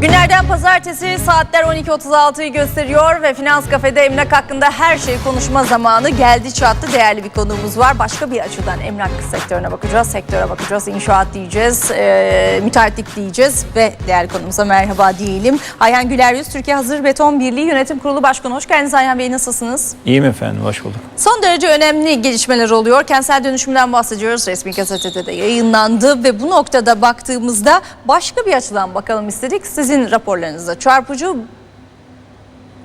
Günaydın. Günlerden pazartesi saatler 12.36'yı gösteriyor ve Finans Kafe'de emlak hakkında her şeyi konuşma zamanı geldi çattı. Değerli bir konuğumuz var. Başka bir açıdan emlak sektörüne bakacağız, sektöre bakacağız, inşaat diyeceğiz, e, müteahhitlik diyeceğiz ve değerli konumuza merhaba diyelim. Ayhan Güler Yüz, Türkiye Hazır Beton Birliği Yönetim Kurulu Başkanı. Hoş geldiniz Ayhan Bey, nasılsınız? İyiyim efendim, hoş bulduk. Son derece önemli gelişmeler oluyor. Kentsel dönüşümden bahsediyoruz. Resmi gazetede de yayınlandı ve bu noktada baktığımızda başka bir açıdan bakalım istedik. Sizin raporlarınızda çarpıcı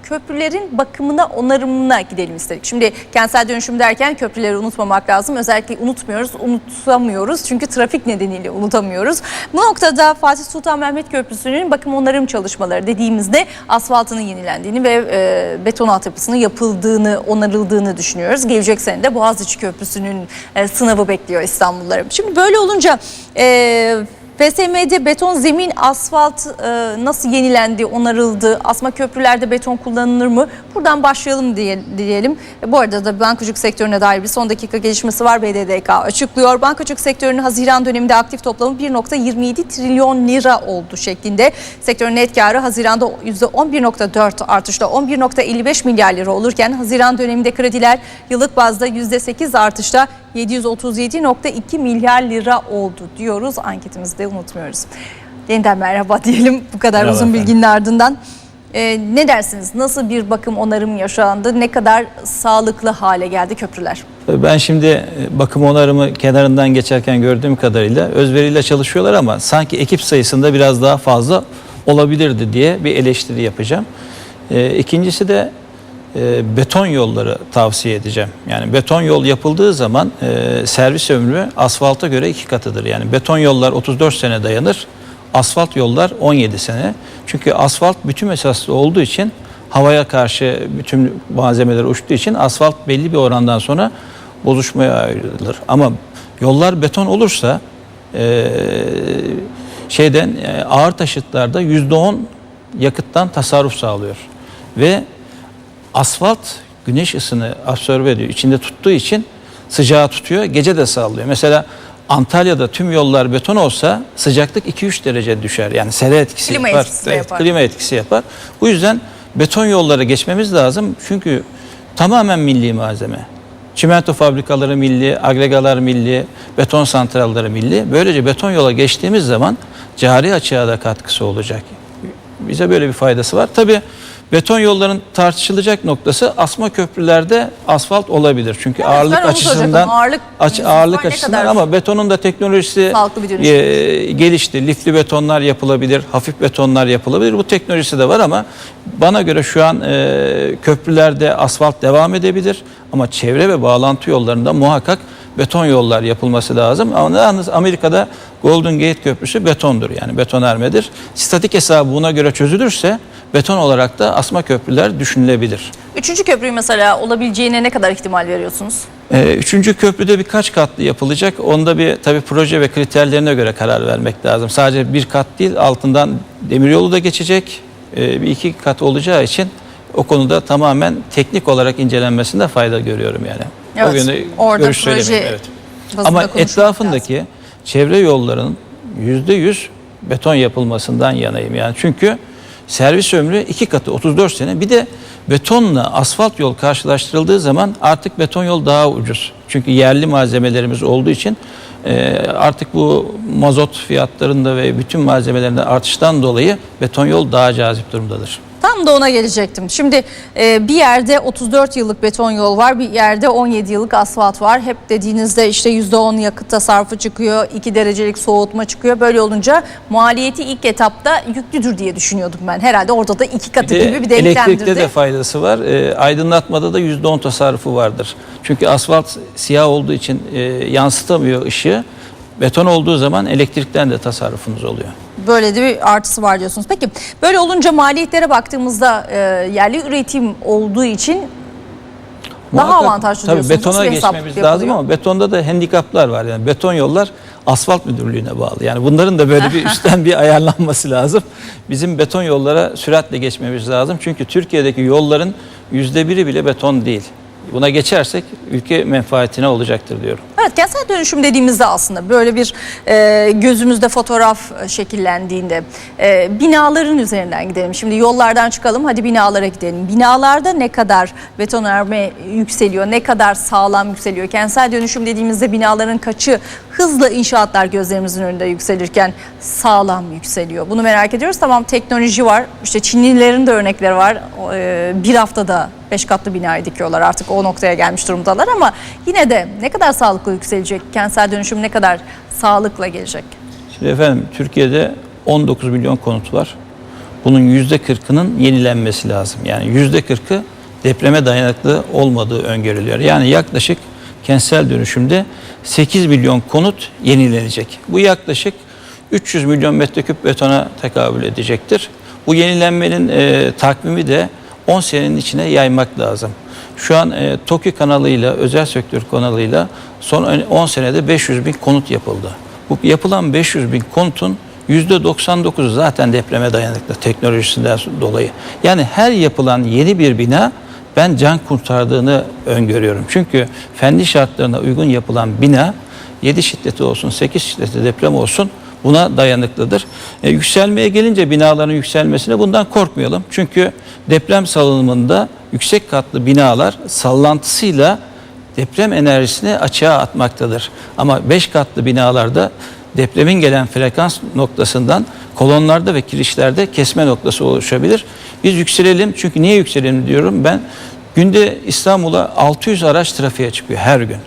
köprülerin bakımına, onarımına gidelim istedik. Şimdi kentsel dönüşüm derken köprüleri unutmamak lazım. Özellikle unutmuyoruz, unutamıyoruz. Çünkü trafik nedeniyle unutamıyoruz. Bu noktada Fatih Sultan Mehmet Köprüsü'nün bakım onarım çalışmaları dediğimizde asfaltının yenilendiğini ve e, beton altyapısının yapıldığını, onarıldığını düşünüyoruz. Gelecek sene de Boğaziçi Köprüsü'nün e, sınavı bekliyor İstanbulluları. Şimdi böyle olunca... E, FSM'de beton zemin asfalt e, nasıl yenilendi, onarıldı? Asma köprülerde beton kullanılır mı? Buradan başlayalım diye, diyelim. E, bu arada da bankacılık sektörüne dair bir son dakika gelişmesi var. BDDK açıklıyor. Bankacılık sektörünün Haziran döneminde aktif toplamı 1.27 trilyon lira oldu şeklinde. Sektörün net karı Haziran'da %11.4 artışla 11.55 milyar lira olurken Haziran döneminde krediler yıllık bazda %8 artışla 737.2 milyar lira oldu diyoruz. Anketimizde unutmuyoruz. Yeniden merhaba diyelim bu kadar Merhaba uzun efendim. bilginin ardından. Ee, ne dersiniz? Nasıl bir bakım onarım yaşandı? Ne kadar sağlıklı hale geldi köprüler? Ben şimdi e, bakım onarımı kenarından geçerken gördüğüm kadarıyla özveriyle çalışıyorlar ama sanki ekip sayısında biraz daha fazla olabilirdi diye bir eleştiri yapacağım. E, İkincisi de e, beton yolları tavsiye edeceğim. Yani beton yol yapıldığı zaman e, servis ömrü asfalta göre iki katıdır. Yani beton yollar 34 sene dayanır, asfalt yollar 17 sene. Çünkü asfalt bütün esaslı olduğu için havaya karşı bütün malzemeler uçtuğu için asfalt belli bir orandan sonra bozuşmaya ayrılır. Ama yollar beton olursa e, şeyden e, ağır taşıtlarda %10 yakıttan tasarruf sağlıyor. Ve asfalt güneş ısını absorbe ediyor. İçinde tuttuğu için sıcağı tutuyor. Gece de sağlıyor. Mesela Antalya'da tüm yollar beton olsa sıcaklık 2-3 derece düşer. Yani sere etkisi Klima yapar. etkisi Evet, yapar. Klima etkisi yapar. Bu yüzden beton yollara geçmemiz lazım. Çünkü tamamen milli malzeme. Çimento fabrikaları milli, agregalar milli, beton santralları milli. Böylece beton yola geçtiğimiz zaman cari açığa da katkısı olacak. Bize böyle bir faydası var. Tabii beton yolların tartışılacak noktası asma köprülerde asfalt olabilir. Çünkü Evet, ağırlık açısından Ağırlık aç- ağırlık açısından ama betonun da teknolojisi e, gelişti. Lifli betonlar yapılabilir, hafif betonlar yapılabilir. Bu teknolojisi de var ama bana göre şu an e, köprülerde asfalt devam edebilir ama çevre ve bağlantı yollarında muhakkak beton yollar yapılması lazım. Ama yalnız Amerika'da Golden Gate Köprüsü betondur yani betonermedir. Statik hesabı buna göre çözülürse beton olarak da asma köprüler düşünülebilir. Üçüncü köprüyü mesela olabileceğine ne kadar ihtimal veriyorsunuz? Ee, Üçüncü köprüde birkaç katlı yapılacak. Onda bir tabi proje ve kriterlerine göre karar vermek lazım. Sadece bir kat değil altından demiryolu da geçecek. Ee, Bir iki kat olacağı için o konuda tamamen teknik olarak incelenmesinde fayda görüyorum yani. o Evet, yönde orada görüş proje söylemeyeyim. Evet. Ama etrafındaki lazım. çevre yollarının yüzde yüz beton yapılmasından yanayım. Yani çünkü servis ömrü iki katı 34 sene. Bir de betonla asfalt yol karşılaştırıldığı zaman artık beton yol daha ucuz. Çünkü yerli malzemelerimiz olduğu için e, artık bu mazot fiyatlarında ve bütün malzemelerinde artıştan dolayı beton yol daha cazip durumdadır. Tam da ona gelecektim. Şimdi e, bir yerde 34 yıllık beton yol var, bir yerde 17 yıllık asfalt var. Hep dediğinizde işte %10 yakıt tasarrufu çıkıyor, 2 derecelik soğutma çıkıyor. Böyle olunca maliyeti ilk etapta yüklüdür diye düşünüyordum ben. Herhalde orada da iki katı Bir gibi bir elektrikte denklemdir. de faydası var. E, aydınlatmada da %10 tasarrufu vardır. Çünkü asfalt siyah olduğu için e, yansıtamıyor ışığı. Beton olduğu zaman elektrikten de tasarrufunuz oluyor. Böyle de bir artısı var diyorsunuz. Peki böyle olunca maliyetlere baktığımızda e, yerli üretim olduğu için daha Muhakkak, avantajlı tabii diyorsunuz. betona geçmemiz lazım ama betonda da handikaplar var. Yani beton yollar asfalt müdürlüğüne bağlı. Yani bunların da böyle bir üstten bir ayarlanması lazım. Bizim beton yollara süratle geçmemiz lazım. Çünkü Türkiye'deki yolların yüzde biri bile beton değil. Buna geçersek ülke menfaatine olacaktır diyorum. Evet kentsel dönüşüm dediğimizde aslında böyle bir e, gözümüzde fotoğraf şekillendiğinde e, binaların üzerinden gidelim. Şimdi yollardan çıkalım hadi binalara gidelim. Binalarda ne kadar betonarme yükseliyor, ne kadar sağlam yükseliyor. Kentsel dönüşüm dediğimizde binaların kaçı hızla inşaatlar gözlerimizin önünde yükselirken sağlam yükseliyor. Bunu merak ediyoruz. Tamam teknoloji var. İşte Çinlilerin de örnekleri var. E, bir haftada beş katlı binayı dikiyorlar artık o noktaya gelmiş durumdalar ama yine de ne kadar sağlıklı yükselecek? Kentsel dönüşüm ne kadar sağlıkla gelecek? Şimdi efendim Türkiye'de 19 milyon konut var. Bunun %40'ının yenilenmesi lazım. Yani %40'ı depreme dayanıklı olmadığı öngörülüyor. Yani yaklaşık kentsel dönüşümde 8 milyon konut yenilenecek. Bu yaklaşık 300 milyon metreküp betona tekabül edecektir. Bu yenilenmenin e, takvimi de 10 senenin içine yaymak lazım. Şu an e, TOKİ kanalıyla, özel sektör kanalıyla son 10 senede 500 bin konut yapıldı. Bu yapılan 500 bin konutun %99'u zaten depreme dayanıklı teknolojisinden dolayı. Yani her yapılan yeni bir bina ben can kurtardığını öngörüyorum. Çünkü fenli şartlarına uygun yapılan bina 7 şiddeti olsun, 8 şiddeti deprem olsun buna dayanıklıdır. E, yükselmeye gelince binaların yükselmesine bundan korkmayalım. Çünkü deprem salınımında yüksek katlı binalar sallantısıyla deprem enerjisini açığa atmaktadır. Ama 5 katlı binalarda depremin gelen frekans noktasından kolonlarda ve kirişlerde kesme noktası oluşabilir. Biz yükselelim çünkü niye yükselelim diyorum ben. Günde İstanbul'a 600 araç trafiğe çıkıyor her gün.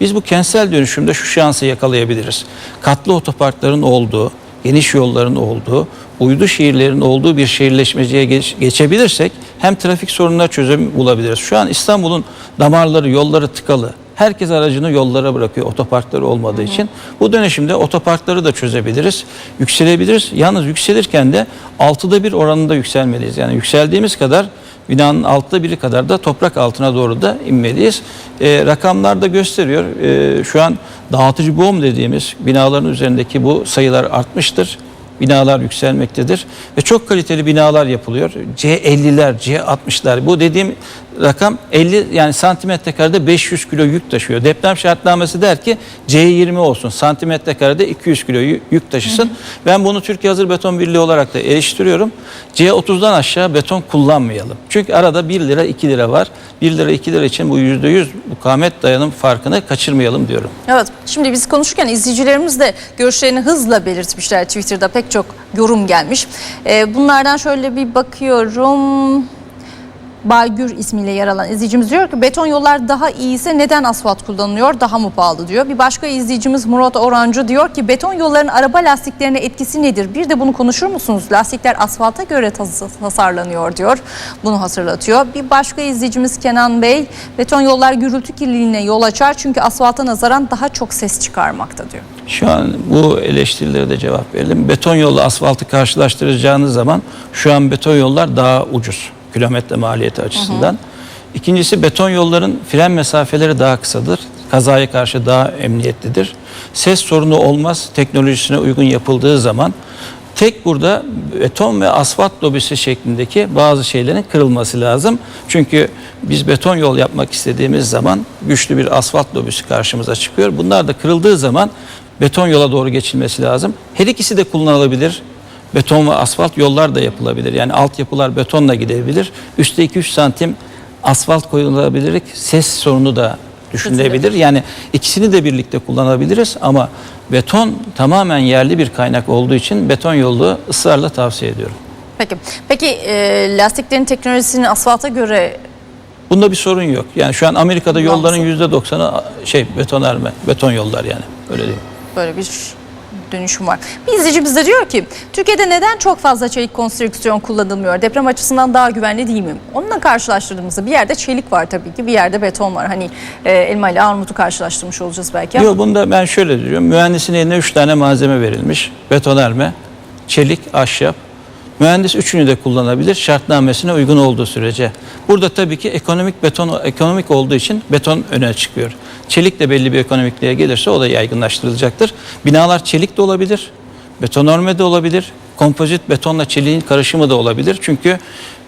Biz bu kentsel dönüşümde şu şansı yakalayabiliriz. Katlı otoparkların olduğu, geniş yolların olduğu, uydu şehirlerin olduğu bir şehirleşmeciye geç- geçebilirsek hem trafik sorununa çözüm bulabiliriz. Şu an İstanbul'un damarları, yolları tıkalı. Herkes aracını yollara bırakıyor otoparkları olmadığı için. Bu dönüşümde otoparkları da çözebiliriz, yükselebiliriz. Yalnız yükselirken de altıda bir oranında yükselmeliyiz. Yani yükseldiğimiz kadar binanın altta biri kadar da toprak altına doğru da inmeliyiz. Ee, rakamlar da gösteriyor. Ee, şu an dağıtıcı boğum dediğimiz binaların üzerindeki bu sayılar artmıştır. Binalar yükselmektedir ve çok kaliteli binalar yapılıyor. C50'ler, C60'lar. Bu dediğim rakam 50 yani santimetre karede 500 kilo yük taşıyor. Deprem şartnamesi der ki C20 olsun. Santimetre karede 200 kilo yü- yük taşısın. Ben bunu Türkiye Hazır Beton Birliği olarak da eleştiriyorum. C30'dan aşağı beton kullanmayalım. Çünkü arada 1 lira 2 lira var. 1 lira 2 lira için bu %100 mukavemet dayanım farkını kaçırmayalım diyorum. Evet şimdi biz konuşurken izleyicilerimiz de görüşlerini hızla belirtmişler Twitter'da pek çok yorum gelmiş. Ee, bunlardan şöyle bir bakıyorum. Baygür ismiyle yer alan izleyicimiz diyor ki beton yollar daha iyiyse neden asfalt kullanılıyor daha mı pahalı diyor. Bir başka izleyicimiz Murat Orancı diyor ki beton yolların araba lastiklerine etkisi nedir? Bir de bunu konuşur musunuz? Lastikler asfalta göre tas- tasarlanıyor diyor. Bunu hatırlatıyor. Bir başka izleyicimiz Kenan Bey beton yollar gürültü kirliliğine yol açar çünkü asfalta nazaran daha çok ses çıkarmakta diyor. Şu an bu eleştirilere de cevap verelim. Beton yolla asfaltı karşılaştıracağınız zaman şu an beton yollar daha ucuz kilometre maliyeti açısından. İkincisi beton yolların fren mesafeleri daha kısadır. Kazaya karşı daha emniyetlidir. Ses sorunu olmaz teknolojisine uygun yapıldığı zaman. Tek burada beton ve asfalt lobisi şeklindeki bazı şeylerin kırılması lazım. Çünkü biz beton yol yapmak istediğimiz zaman güçlü bir asfalt lobisi karşımıza çıkıyor. Bunlar da kırıldığı zaman beton yola doğru geçilmesi lazım. Her ikisi de kullanılabilir. Beton ve asfalt yollar da yapılabilir. Yani altyapılar betonla gidebilir. Üste 2-3 santim asfalt koyulabilir. Ses sorunu da düşünülebilir. Yani ikisini de birlikte kullanabiliriz ama beton tamamen yerli bir kaynak olduğu için beton yolu ısrarla tavsiye ediyorum. Peki. Peki e, lastiklerin teknolojisini asfalta göre Bunda bir sorun yok. Yani şu an Amerika'da yolların Kullanması. %90'ı şey betonarme, beton yollar yani. Öyle değil. böyle bir dönüşüm var. Bir izleyicimiz de diyor ki Türkiye'de neden çok fazla çelik konstrüksiyon kullanılmıyor? Deprem açısından daha güvenli değil mi? Onunla karşılaştırdığımızda bir yerde çelik var tabii ki bir yerde beton var. Hani e, elma ile armutu karşılaştırmış olacağız belki. Yok bunda ben şöyle diyorum. Mühendisin eline 3 tane malzeme verilmiş. Betonarme, çelik, ahşap. Mühendis üçünü de kullanabilir şartnamesine uygun olduğu sürece. Burada tabii ki ekonomik beton ekonomik olduğu için beton öne çıkıyor. Çelik de belli bir ekonomikliğe gelirse o da yaygınlaştırılacaktır. Binalar çelik de olabilir, betonarme de olabilir, kompozit betonla çeliğin karışımı da olabilir. Çünkü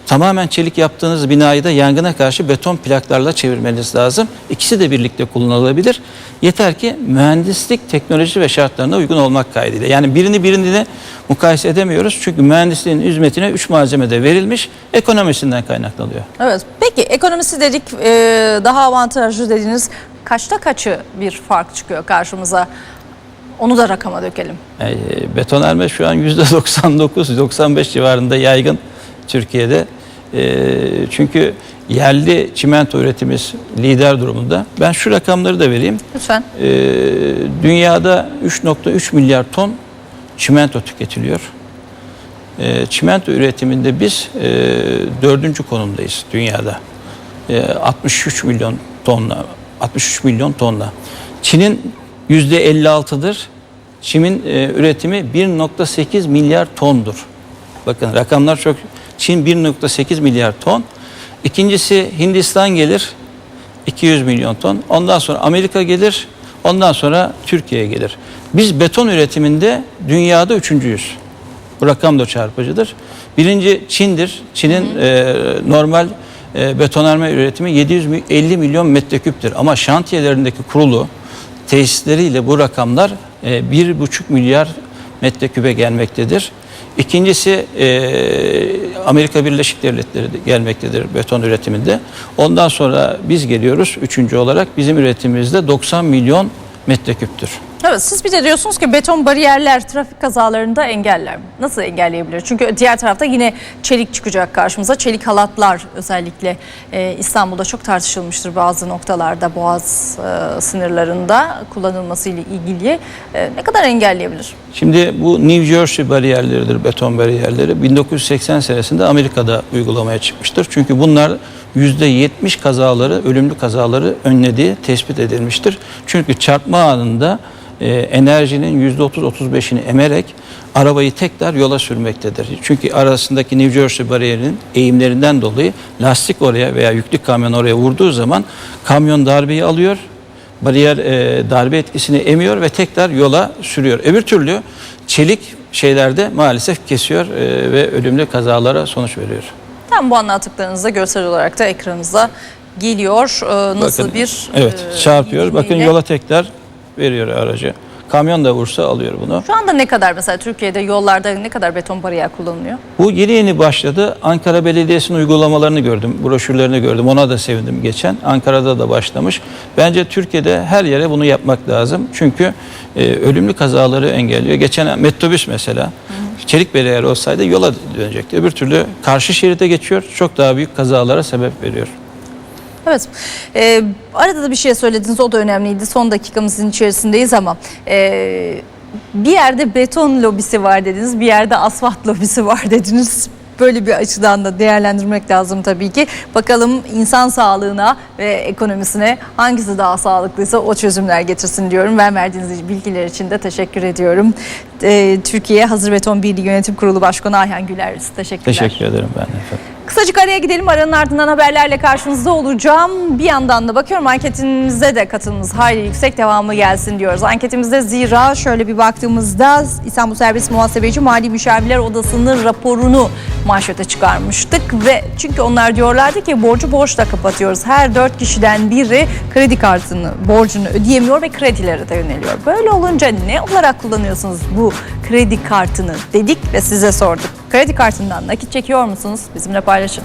tamamen çelik yaptığınız binayı da yangına karşı beton plaklarla çevirmeniz lazım. İkisi de birlikte kullanılabilir. Yeter ki mühendislik, teknoloji ve şartlarına uygun olmak kaydıyla. Yani birini birini mukayese edemiyoruz. Çünkü mühendisliğin hizmetine 3 malzeme de verilmiş. Ekonomisinden kaynaklanıyor. Evet. Peki ekonomisi dedik e, daha avantajlı dediniz. Kaçta kaçı bir fark çıkıyor karşımıza? Onu da rakama dökelim. E, betonarme şu an %99-95 civarında yaygın Türkiye'de. E, çünkü yerli çimento üretimimiz lider durumunda. Ben şu rakamları da vereyim. Lütfen. E, dünyada 3.3 milyar ton çimento tüketiliyor. E, çimento üretiminde biz e, dördüncü konumdayız dünyada. E, 63 milyon tonla, 63 milyon tonla. Çin'in yüzde 56'dır. Çin'in e, üretimi 1.8 milyar tondur. Bakın rakamlar çok. Çin 1.8 milyar ton. İkincisi Hindistan gelir 200 milyon ton. Ondan sonra Amerika gelir. Ondan sonra Türkiye gelir. Biz beton üretiminde dünyada üçüncüyüz. Bu rakam da çarpıcıdır. Birinci Çin'dir. Çin'in e, normal e, betonarme üretimi 750 milyon metreküptür. Ama şantiyelerindeki kurulu tesisleriyle bu rakamlar e, 1,5 milyar metreküpe gelmektedir. İkincisi e, Amerika Birleşik Devletleri de gelmektedir beton üretiminde. Ondan sonra biz geliyoruz üçüncü olarak. Bizim üretimimizde 90 milyon metreküptür. Evet siz bir de diyorsunuz ki beton bariyerler trafik kazalarında engeller mi? Nasıl engelleyebilir? Çünkü diğer tarafta yine çelik çıkacak karşımıza. Çelik halatlar özellikle e, İstanbul'da çok tartışılmıştır bazı noktalarda boğaz e, sınırlarında kullanılmasıyla ilgili. E, ne kadar engelleyebilir? Şimdi bu New Jersey bariyerleridir, beton bariyerleri. 1980 senesinde Amerika'da uygulamaya çıkmıştır. Çünkü bunlar %70 kazaları, ölümlü kazaları önlediği tespit edilmiştir. Çünkü çarpma anında e, enerjinin %30-35'ini emerek arabayı tekrar yola sürmektedir. Çünkü arasındaki New Jersey bariyerinin eğimlerinden dolayı lastik oraya veya yüklü kamyon oraya vurduğu zaman kamyon darbeyi alıyor bariyer e, darbe etkisini emiyor ve tekrar yola sürüyor. Öbür türlü çelik şeylerde maalesef kesiyor e, ve ölümlü kazalara sonuç veriyor. Tam bu anlattıklarınızda görsel olarak da ekranınıza geliyor. E, nasıl Bakın, bir Evet e, çarpıyor. Bakın yola tekrar veriyor aracı. Kamyon da vursa alıyor bunu. Şu anda ne kadar mesela Türkiye'de yollarda ne kadar beton bariyer kullanılıyor? Bu yeni yeni başladı. Ankara Belediyesi'nin uygulamalarını gördüm, broşürlerini gördüm. Ona da sevindim geçen. Ankara'da da başlamış. Bence Türkiye'de her yere bunu yapmak lazım. Çünkü e, ölümlü kazaları engelliyor. Geçen metrobüs mesela çelik bariyer olsaydı yola dönecekti. Öbür türlü karşı şeride geçiyor. Çok daha büyük kazalara sebep veriyor. Evet. Ee, arada da bir şey söylediniz. O da önemliydi. Son dakikamızın içerisindeyiz ama ee, bir yerde beton lobisi var dediniz. Bir yerde asfalt lobisi var dediniz. Böyle bir açıdan da değerlendirmek lazım tabii ki. Bakalım insan sağlığına ve ekonomisine hangisi daha sağlıklıysa o çözümler getirsin diyorum. Ben verdiğiniz bilgiler için de teşekkür ediyorum. Ee, Türkiye Hazır Beton Birliği Yönetim Kurulu Başkanı Ayhan Güler. Teşekkürler. Teşekkür ederim ben efendim. Kısacık araya gidelim. Aranın ardından haberlerle karşınızda olacağım. Bir yandan da bakıyorum anketimize de katılımımız hayli yüksek devamı gelsin diyoruz. Anketimizde zira şöyle bir baktığımızda İstanbul Servis Muhasebeci Mali Müşavirler Odası'nın raporunu manşete çıkarmıştık. Ve çünkü onlar diyorlardı ki borcu borçla kapatıyoruz. Her dört kişiden biri kredi kartını, borcunu ödeyemiyor ve kredilere de yöneliyor. Böyle olunca ne olarak kullanıyorsunuz bu kredi kartını dedik ve size sorduk. Kredi kartından nakit çekiyor musunuz? Bizimle paylaşın.